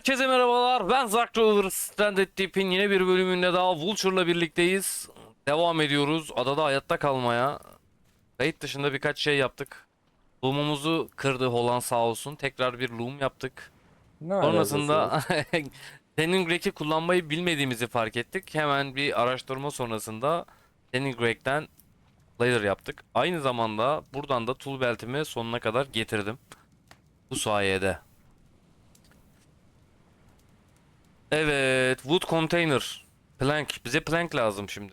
Herkese merhabalar. Ben Zack Roller. Stranded Deep'in yine bir bölümünde daha Vulture'la birlikteyiz. Devam ediyoruz. Adada hayatta kalmaya. Kayıt dışında birkaç şey yaptık. Loom'umuzu kırdı Holan sağ olsun. Tekrar bir loom yaptık. Ne? Sonrasında Rack'i kullanmayı bilmediğimizi fark ettik. Hemen bir araştırma sonrasında Tanning Rack'ten Ladder yaptık. Aynı zamanda buradan da tool beltimi sonuna kadar getirdim. Bu sayede. Evet, wood container. Plank. Bize plank lazım şimdi.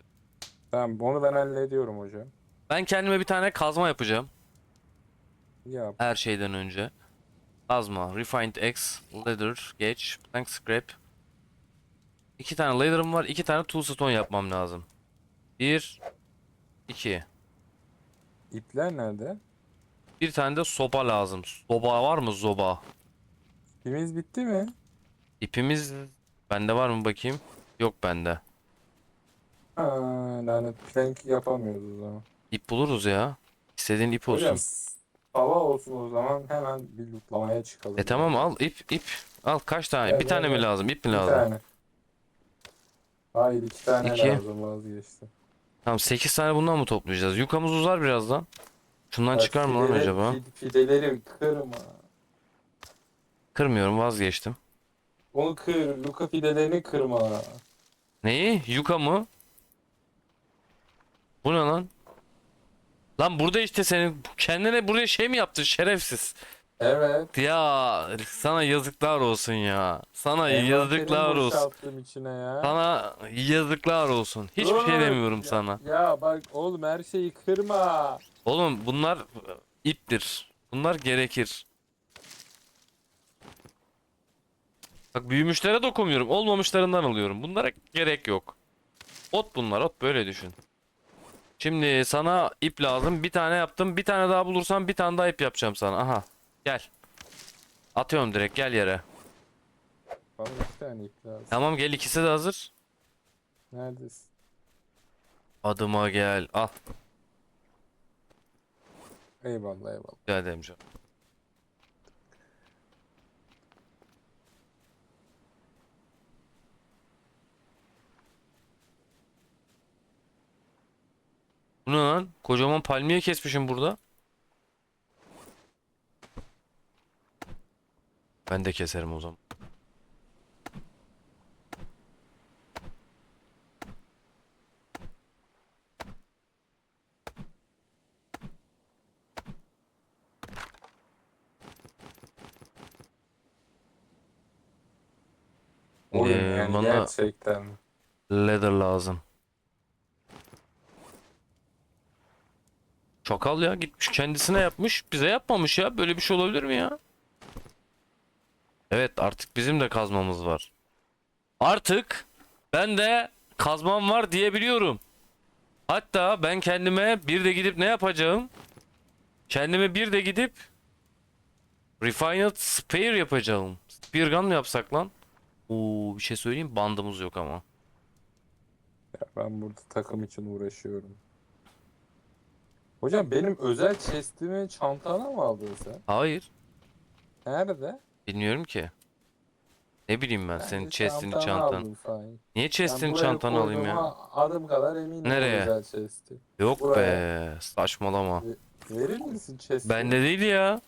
Tamam onu ben hallediyorum hocam. Ben kendime bir tane kazma yapacağım Ya her şeyden önce. Kazma, refined X, leather, geç, plank scrap. İki tane leather'ım var, iki tane tool stone yapmam lazım. Bir, iki. ipler nerede? Bir tane de sopa lazım. Soba var mı zoba? İpimiz bitti mi? İpimiz bende var mı bakayım? Yok bende. Ha, lanet plank yapamıyoruz o zaman. İp buluruz ya. İstediğin ip olsun. Hocam hava olsun o zaman hemen bir lootlamaya çıkalım. E tamam al ip ip. Al kaç tane? Ver, bir tane mi lazım? İp mi lazım? tane. Hayır iki tane İki. lazım vazgeçtim. Tamam 8 tane bundan mı toplayacağız? Yukamız uzar birazdan. Şundan Bak, çıkar mı lan fideleri- acaba? fid- Fideleri kırma. Kırmıyorum vazgeçtim. Onu kır. Luka fidelerini kırma. Neyi? Yuka mı? Bu ne lan? Lan burada işte senin kendine buraya şey mi yaptın şerefsiz? Evet. Ya sana yazıklar olsun ya. Sana yazıklar Envanterimi olsun. boşalttım içine ya. Sana yazıklar olsun. Hiçbir şey Dur. demiyorum Ya- sana. Ya bak oğlum her şeyi kırma. Oğlum bunlar iptir. Bunlar gerekir. Bak büyümüşlere dokunmuyorum. Olmamışlarından alıyorum. Bunlara gerek yok. Ot bunlar ot böyle düşün. Şimdi sana ip lazım. Bir tane yaptım. Bir tane daha bulursam bir tane daha ip yapacağım sana. Aha. Gel. Atıyorum direkt gel yere. Bana iki tane ip lazım. Tamam gel ikisi de hazır. Neredesin? Adıma gel. Al. Eyvallah eyvallah. Rica ederim canım. Bu ne lan? Kocaman palmiye kesmişim burada. Ben de keserim o zaman. Oyun Ee, yani bana- gerçekten. Leather lazım. Çakal ya gitmiş kendisine yapmış bize yapmamış ya böyle bir şey olabilir mi ya? Evet artık bizim de kazmamız var. Artık ben de kazmam var diyebiliyorum. Hatta ben kendime bir de gidip ne yapacağım? Kendime bir de gidip Refined Spear yapacağım. Spear gun mı yapsak lan? Oo bir şey söyleyeyim bandımız yok ama. Ya ben burada takım için uğraşıyorum. Hocam benim özel chestimi çantana mı aldın sen? Hayır. Nerede? Bilmiyorum ki. Ne bileyim ben senin chest'ini çantan. Niye chest'ini çantanı alayım ya? Adım kadar eminim Nereye? özel chest'i. Yok buraya. be. Saçmalama. Verir misin chest'i? Bende değil ya.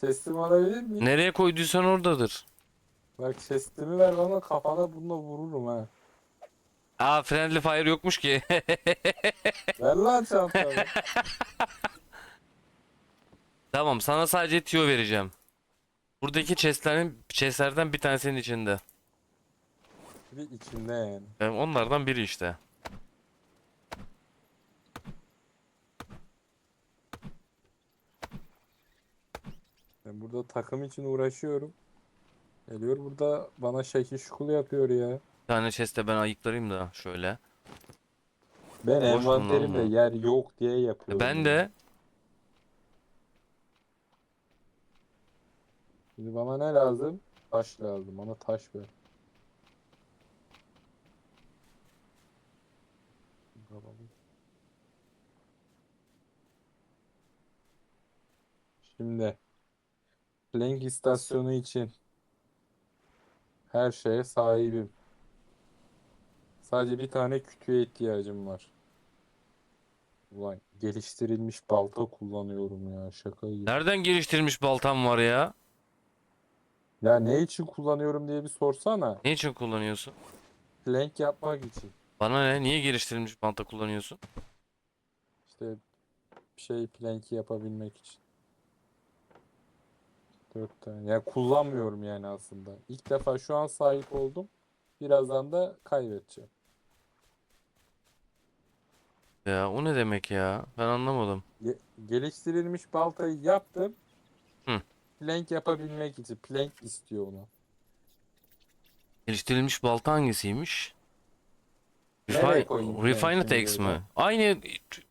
Chest'imi alabilir miyim? Nereye koyduysan oradadır. Bak chest'imi ver bana kafana bununla vururum ha. Aa friendly fire yokmuş ki. Ver lan çantamı. tamam sana sadece tüyo vereceğim. Buradaki chest'lerin chest'lerden bir tanesinin içinde. Bir içinde yani. Yani onlardan biri işte. Ben burada takım için uğraşıyorum. Geliyor burada bana şekil şukul yapıyor ya. Bir tane chest'e ben ayıklarayım da şöyle. Ben Boş envanterimde yer yok diye yapıyorum. Ben de Şimdi bana ne lazım? Taş lazım. Bana taş ver. Şimdi Plank istasyonu için Her şeye sahibim. Sadece bir tane kütüğe ihtiyacım var. Ulan geliştirilmiş balta kullanıyorum ya şaka gibi. Nereden geliştirilmiş baltam var ya? Ya ne için kullanıyorum diye bir sorsana. Ne için kullanıyorsun? Plank yapmak için. Bana ne? Niye geliştirilmiş balta kullanıyorsun? İşte bir şey planki yapabilmek için. Dört tane. Ya kullanmıyorum yani aslında. İlk defa şu an sahip oldum. Birazdan da kaybedeceğim. Ya o ne demek ya? Ben anlamadım. Ge- geliştirilmiş baltayı yaptım. Hı. Plank yapabilmek için. Plank istiyor onu. Geliştirilmiş balta hangisiymiş? Nereye Refi- koyayım Refined şimdi X böyle? mi? Aynı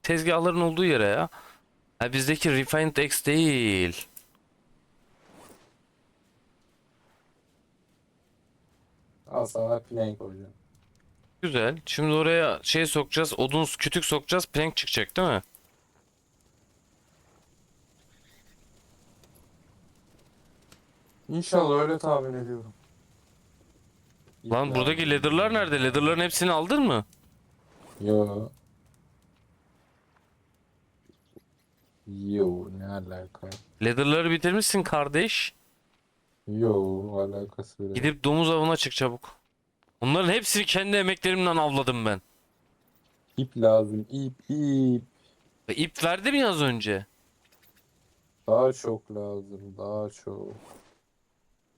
tezgahların olduğu yere ya. Ha bizdeki Refined X değil. Al sana plank hocam. Güzel. Şimdi oraya şey sokacağız. Odun kütük sokacağız. Plank çıkacak değil mi? İnşallah öyle tahmin ediyorum. Lan İlla- buradaki leather'lar nerede? Leather'ların hepsini aldın mı? Yo. Yo ne alaka? Leather'ları bitirmişsin kardeş. Yo alakası bile. Gidip domuz avına çık çabuk. Onların hepsini kendi emeklerimden avladım ben. İp lazım. ip ip. Ve ip verdim ya az önce. Daha çok lazım. Daha çok.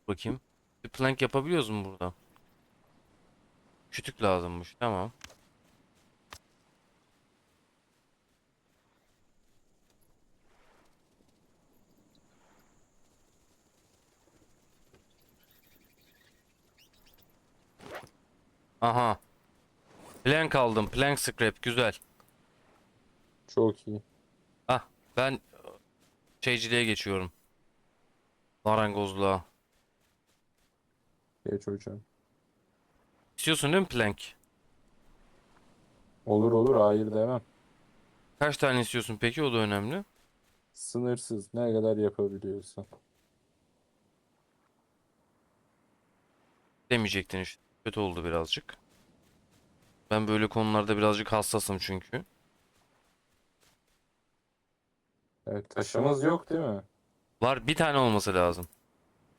Bakayım. Bir plank yapabiliyoruz mu burada? Kütük lazımmış. Tamam. Aha. Plank aldım. Plank scrap. Güzel. Çok iyi. Ah ben e, şeyciliğe geçiyorum. Marangozluğa. Geç hocam. İstiyorsun değil mi plank? Olur olur hayır demem. Kaç tane istiyorsun peki? O da önemli. Sınırsız. Ne kadar yapabiliyorsan. Demeyecektin işte. Kötü oldu birazcık. Ben böyle konularda birazcık hassasım çünkü. Evet taşımız yok değil mi? Var bir tane olması lazım.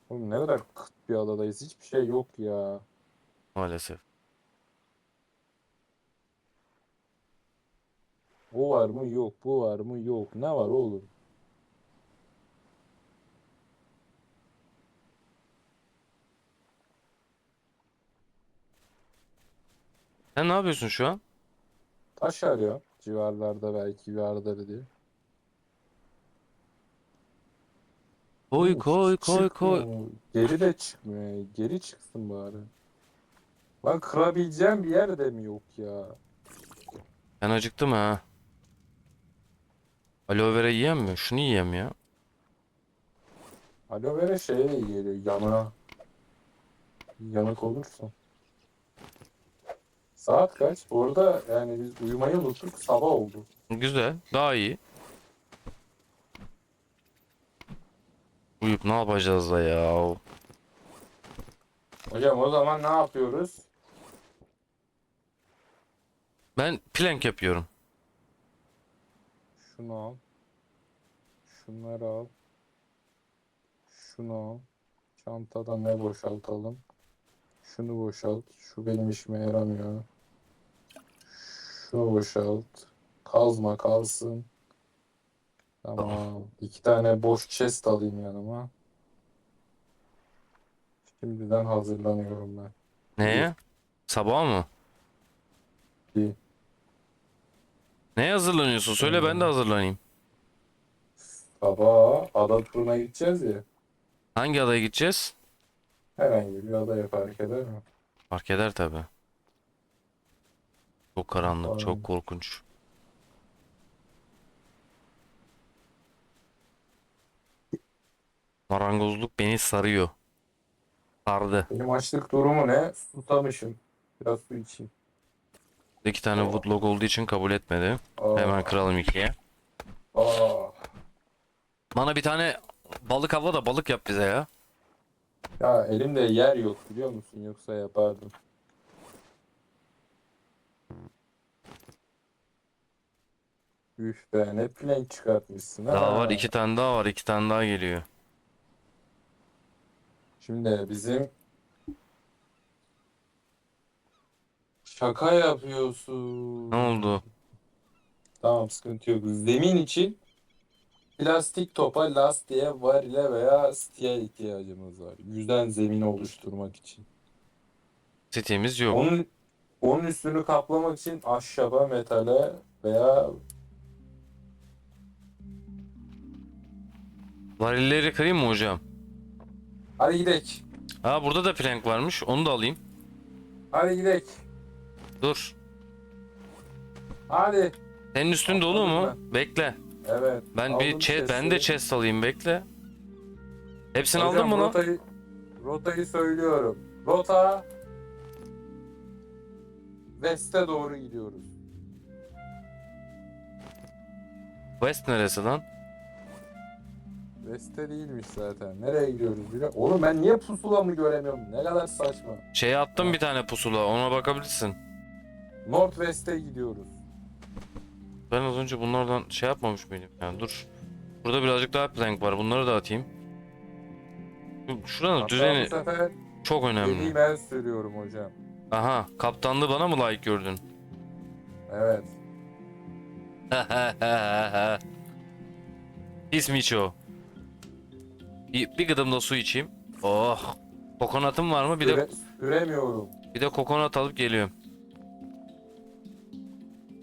Oğlum ne kadar kıt bir adadayız. Hiçbir şey yok ya. Maalesef. O var mı? Yok. Bu var mı? Yok. Ne var oğlum? Sen ne yapıyorsun şu an? Taş arıyor. Civarlarda belki vardır diye. Koy koy koy koy. çıkmıyor. Geri de çıkmıyor. Geri çıksın bari. Lan kırabileceğim bir yer de mi yok ya? Ben acıktım ha. Aloe vera yiyem mi? Şunu yiyem ya. Aloe vera şeye iyi geliyor. Yana. Yanık olursun. Saat kaç? Bu arada yani biz uyumayı unuttuk. Sabah oldu. Güzel. Daha iyi. Uyup ne yapacağız da ya? Hocam o zaman ne yapıyoruz? Ben plank yapıyorum. Şunu al. Şunları al. Şunu al. Çantadan ne boşaltalım? Şunu boşalt. Şu benim işime yaramıyor. Şunu boşalt. Kazma kalsın. Tamam. İki tane boş chest alayım yanıma. Şimdiden hazırlanıyorum ben. Neye? Sabah mı? İyi. Neye hazırlanıyorsun? Söyle ben de hazırlanayım. Sabah ada turuna gideceğiz ya. Hangi adaya gideceğiz? Herhangi bir adaya fark eder mi? Fark eder tabi. Çok karanlık, Aynen. çok korkunç. Marangozluk beni sarıyor. Sardı. Benim açlık durumu ne? Susamışım. Biraz su içeyim. İki tane woodlog olduğu için kabul etmedi. Aa, Hemen kıralım ikiye. aa. Bana bir tane balık avla da balık yap bize ya. Ya elimde yer yok biliyor musun? Yoksa yapardım. Üf be ne plank çıkartmışsın ha. Daha var iki tane daha var iki tane daha geliyor. Şimdi bizim şaka yapıyorsun. Ne oldu? Tamam sıkıntı yok. Zemin için plastik topa, lastiğe, varile veya stiye ihtiyacımız var. Yüzden zemin oluşturmak için. Sitemiz yok. Onun onun üstünü kaplamak için ahşaba, metale veya Varilleri kırayım mı hocam? hadi gidelim. Ha burada da plank varmış. Onu da alayım. Hadi gidelim. Dur. Hadi. Senin üstün dolu Aldım mu? Bekle. Evet. Ben bir chest, ben de chest alayım bekle. Hepsini Hocam, aldın mı lan? Rotayı, rotayı söylüyorum. Rota West'e doğru gidiyoruz. West neresi lan? West'e değilmiş zaten. Nereye gidiyoruz biliyor Oğlum ben niye pusulamı göremiyorum? Ne kadar saçma. Şeye attım bir tane pusula. Ona bakabilirsin. Northwest'e gidiyoruz. Ben az önce bunlardan şey yapmamış mıydım? Yani dur. Burada birazcık daha plank var. Bunları da atayım. Şu- Şuranın Hatta düzeni bu sefer çok önemli. gemiyi ben sürüyorum hocam. Aha, kaptanlığı bana mı layık gördün? Evet. Pis Miço. Bir, bir gıdım da su içeyim. Oh. Kokonatım var mı? Bir de süremiyorum. bir de kokonat alıp geliyorum.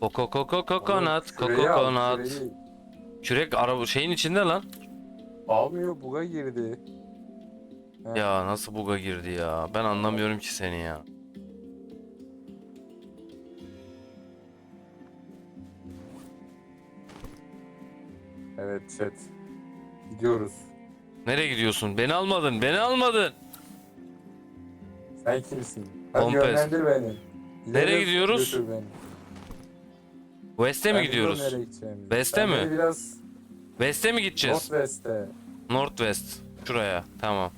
Koko koko kokonat, Oğlum, küreği al, kokonat. küreği. Kürek araba şeyin içinde lan. Almıyor buga girdi. Heh. Ya nasıl buga girdi ya? Ben anlamıyorum ki seni ya. Evet chat. Gidiyoruz. Nereye gidiyorsun? Beni almadın, beni almadın. Sen kimsin? Hadi Kompes. yönlendir beni. Nereye İleri gidiyoruz? götür beni. West'e mi Ben gidiyoruz? nereye gideceğimizi. West'e mi? beni Biraz West'e mi gideceğiz? Northwest'e. Northwest. Şuraya. Tamam.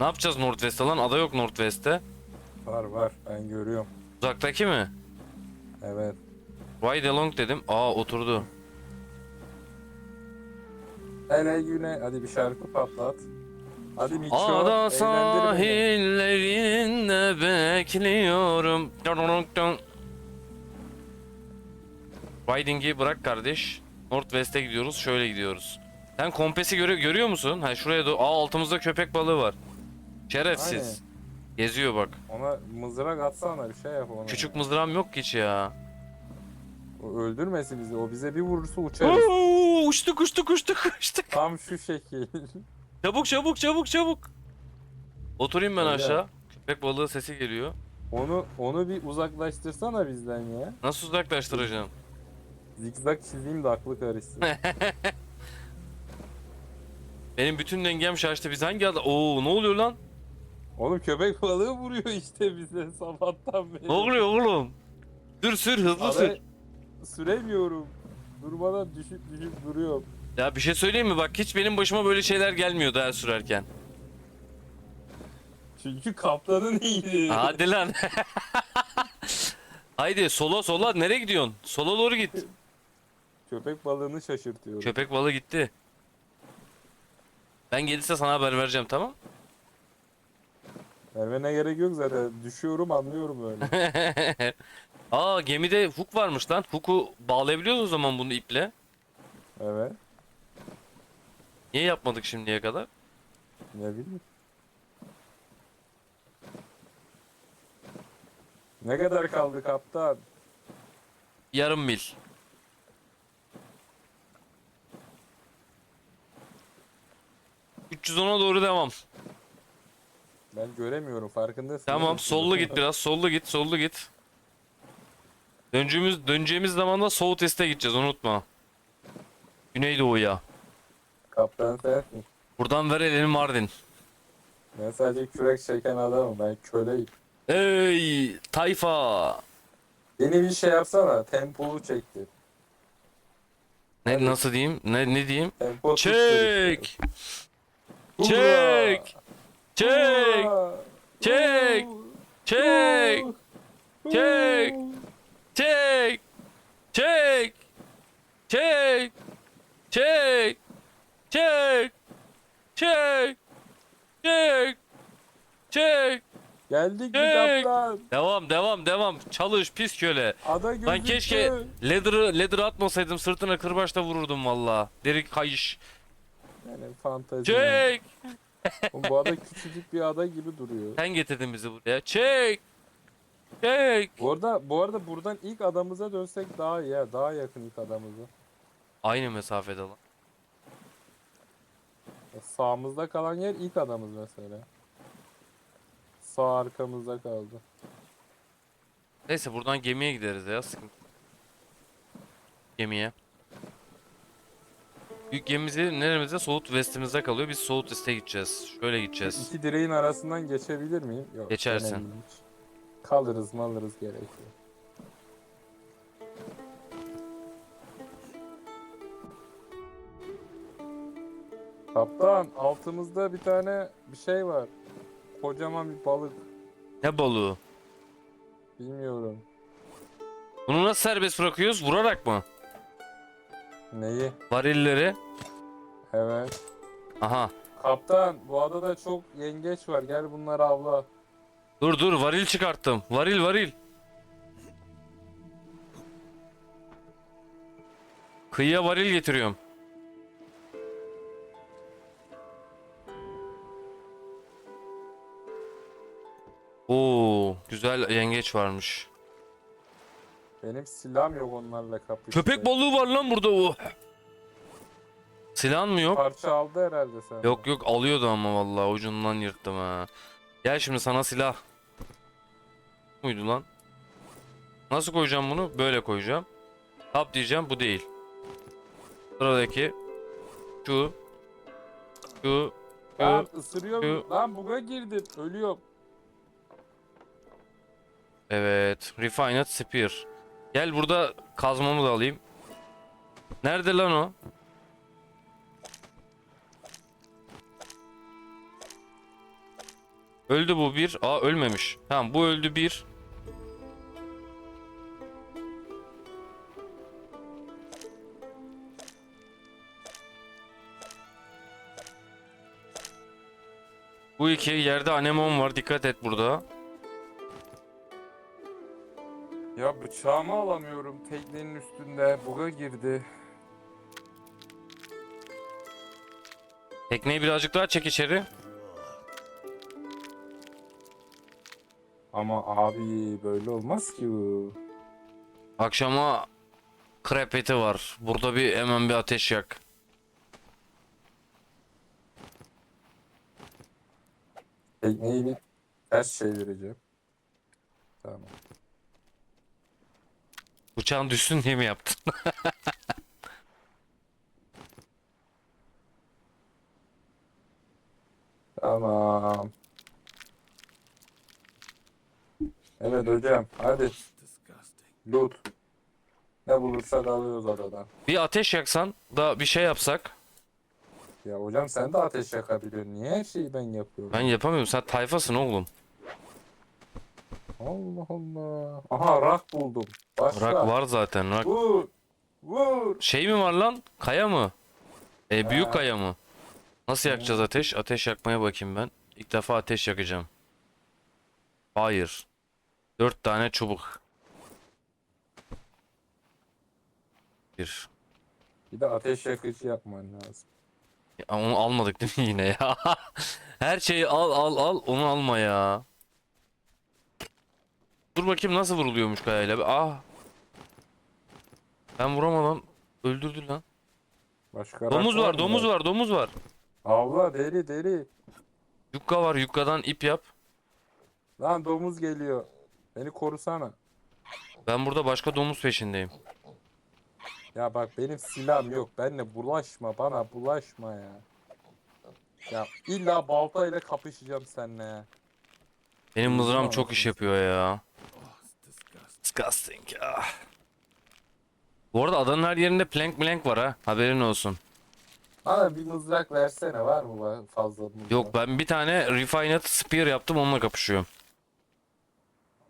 Ne yapacağız Northwest'te lan? Ada yok Northwest'te. Var var ben görüyorum. Uzaktaki mi? Evet. Ride along dedim. Aa oturdu. Hele güne hadi bir şarkı patlat. Hadi Miço Ada eğlendir sahillerinde bekliyorum. Riding'i bırak kardeş. Northwest'e gidiyoruz. Şöyle gidiyoruz. Sen kompesi görüyor, görüyor musun? Ha şuraya. Aa altımızda köpek balığı var. Şerefsiz. Geziyor bak. Ona mızrak atsana bir şey yap ona. Küçük mızrağım yok ki hiç ya. O öldürmesin bizi. O bize bir vurursa uçarız. Oo, uçtuk uçtuk uçtuk uçtuk. Tam şu şekil. Çabuk çabuk çabuk çabuk. Oturayım ben Öyle. aşağı. Köpek balığı sesi geliyor. onu onu bir uzaklaştırsana bizden ya. Nasıl uzaklaştıracağım? Zikzak çizeyim de aklı karışsın. Benim bütün dengem şaştı. Biz hangi ada... Oo ne oluyor lan? Oğlum köpek balığı vuruyor işte bize sabahtan beri. Ne oluyor oğlum? Sür sür hızlı Abi, sür. Süremiyorum. Durmadan düşüp düşüp duruyorum. Ya bir şey söyleyeyim mi? Bak hiç benim başıma böyle şeyler gelmiyor daha sürerken. Çünkü kaptanın iyiydi. Hadi lan. Haydi sola sola nereye gidiyorsun? Sola doğru git. Köpek balığını şaşırtıyorum. Köpek balığı gitti. Ben gelirse sana haber vereceğim tamam? Vermene gerek yok zaten. Düşüyorum anlıyorum öyle. Aa gemide hook varmış lan. Hook'u bağlayabiliyoruz o zaman bunu iple. evet. Niye yapmadık şimdiye kadar? Ne bileyim. Ne kadar kaldı kaptan? Yarım mil. ...310'a doğru devam. Ben göremiyorum farkındasın. Tamam sollu git biraz sollu git sollu git. Döneceğimiz, döneceğimiz zaman da South East'e gideceğiz unutma. Güneydoğu'ya. Kaptan sensin. Buradan ver elini Mardin. Ben sadece kürek çeken adamım. Ben köleyim. Ey tayfa. Beni bir şey yapsana. Tempolu çekti. Ne nasıl diyeyim? Ne ne diyeyim? Tempo Çek. işte. Çek. Çek. Çek. Çek. Çek. Çek. Çek. Çek. Çek. Çek. Çek. Çek. Çek. Geldik Çek. kaptan? Devam devam devam. Çalış pis köle. Ada gözüktü. Lan keşke leather'ı leather atmasaydım sırtına kırbaçla vururdum valla. Deri kayış. Yani fantezi. Çek. Oğlum bu ada küçücük bir ada gibi duruyor. Sen getirdin bizi buraya. Çek. Çek. Bu arada, bu arada buradan ilk adamıza dönsek daha iyi ya. Daha yakın ilk adamıza. Aynı mesafede lan. Ya Sağımızda kalan yer ilk adamız mesela. Sağ arkamızda kaldı. Neyse buradan gemiye gideriz ya sıkıntı. Gemiye. Yük gemimizi neremizde? Soğut West'imizde kalıyor. Biz Soğut West'e gideceğiz. Şöyle gideceğiz. İki direğin arasından geçebilir miyim? Yok. Geçersin. önemli değil. Kalırız malırız gerekiyor. Kaptan altımızda bir tane bir şey var. Kocaman bir balık. Ne balığı? Bilmiyorum. Bunu nasıl serbest bırakıyoruz? Vurarak mı? Neyi? Varilleri. Evet. Aha. Kaptan bu adada çok yengeç var. Gel bunları avla. Dur dur varil çıkarttım. Varil varil. Kıyıya varil getiriyorum. Oo, güzel yengeç varmış. Benim silahım yok onlarla kapışacak. Köpek balığı var lan burada o. Silahın mı yok? Parça aldı herhalde sen. Yok yok alıyordu ama vallahi ucundan yırttım ha. Gel şimdi sana silah. Muydu lan? Nasıl koyacağım bunu? Böyle koyacağım. Tap diyeceğim bu değil. Sıradaki şu şu Lan şu ısırıyor şu-? Lan buga girdim. Ölüyorum. evet refined spear. Gel burada kazmamı da alayım. Nerede lan o? Öldü bu bir. Aa ölmemiş. Tamam bu öldü bir. Bu iki yerde anemon var. Dikkat et burada. Ya bıçağımı alamıyorum teknenin üstünde. Buga girdi. Tekneyi birazcık daha çek içeri. Ama abi böyle olmaz ki bu. Akşama krep eti var. Burada bir hemen bir ateş yak. Tekneyi bir ters çevireceğim. Tamam. Bıçağın düşsün diye mi yaptın? Tamam. Evet hocam hadi. Loot. Ne bulursak alıyoruz adadan. bir ateş yaksan da bir şey yapsak. Ya hocam sen de ateş yakabiliyorsun. Niye her şeyi ben yapıyorum? Ben yapamıyorum. Sen tayfasın oğlum. Allah Allah. Aha rak buldum. Başka. Rak var zaten. Rak. Vur. Vur. Şey mi var lan? Kaya mı? E, büyük Ha. kaya mı? Nasıl yakacağız ateş? Ateş yakmaya bakayım ben. İlk defa ateş yakacağım. Hayır. Dört tane çubuk. Bir. Bir de ateş yakıcı yapman lazım. Ya onu almadık değil mi yine ya? Her şeyi al al al onu alma ya. Dur bakayım nasıl vuruluyormuş kayayla. Ah. Ben vuramadan öldürdü lan. Başka Domuz var, mı domuz var, domuz var. Avla deli deli. Yukka var, yukkadan ip yap. Lan domuz geliyor. Beni korusana. Ben burada başka domuz peşindeyim. Ya bak benim silahım yok. Benle bulaşma. Bana bulaşma ya. Ya illa baltayla kapışacağım seninle ya. Benim mızrağım çok iş yapıyor ya. Disgusting ya. Bu arada adanın her yerinde plank blank var ha. Haberin olsun. Bana bir mızrak versene var mı ba- fazla mızrak? Yok ben bir tane refined spear yaptım onunla kapışıyorum.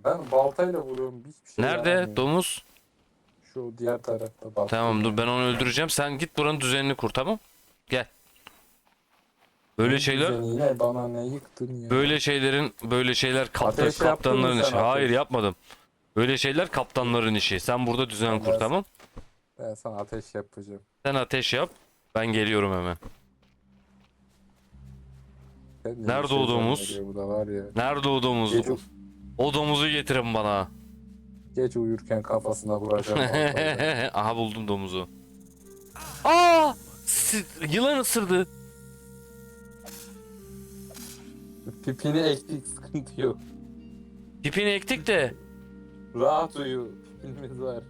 Ben baltayla vuruyorum hiçbir şey Nerede yaramıyor. domuz? Şu diğer tarafta balta. Tamam dur ben onu öldüreceğim. Sen git buranın düzenini kur tamam? Gel. Böyle şeyler Yine bana ne yıktın ya. böyle şeylerin böyle şeyler kaptan, Ateş yaptın mı kaptanların sen işi. Hayır ateş? yapmadım. Böyle şeyler kaptanların işi. Sen burada düzen kur Ben- tamam? Ben sana ateş yapacağım. Sen ateş yap. Ben geliyorum hemen. Sen Nerede şey o domuz? zannediyor Bu da var ya. Nerede o domuz? Gece, O domuzu getirin bana. Gece uyurken kafasına vuracağım. Aha buldum domuzu. Aa! Yılan ısırdı. Pipini ektik sıkıntı yok. Pipini ektik de. Rahat uyu. Pipimiz var.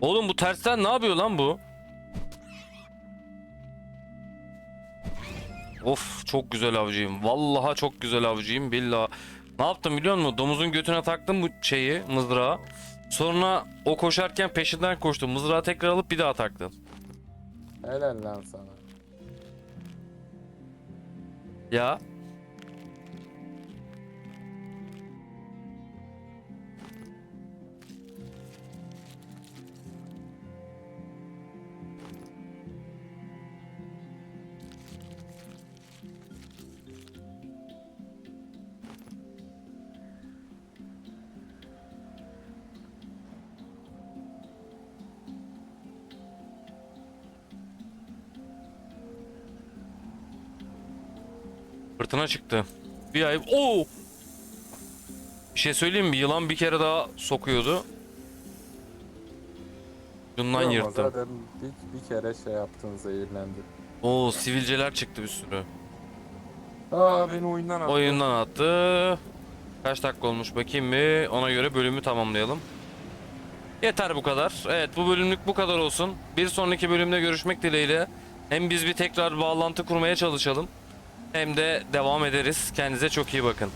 Oğlum bu tersten ne yapıyor lan bu? Of çok güzel avcıyım. Vallahi çok güzel avcıyım. Billah. Ne yaptım biliyor musun? Domuzun götüne taktım bu şeyi mızrağı. Sonra o koşarken peşinden koştum. Mızrağı tekrar alıp bir daha taktım. Helal lan sana. Ya. Fırtına çıktı. Bir ay... Oo! Bir şey söyleyeyim mi? Yılan bir kere daha sokuyordu. Şundan Ama yırttım. Zaten bir, bir kere şey yaptın zehirlendi. Oo sivilceler çıktı bir sürü. Aa beni oyundan attı. Oyundan attı. Kaç dakika olmuş bakayım bir. Ona göre bölümü tamamlayalım. Yeter bu kadar. Evet bu bölümlük bu kadar olsun. Bir sonraki bölümde görüşmek dileğiyle. Hem biz bir tekrar bağlantı kurmaya çalışalım. Hem de devam ederiz. Kendinize çok iyi bakın.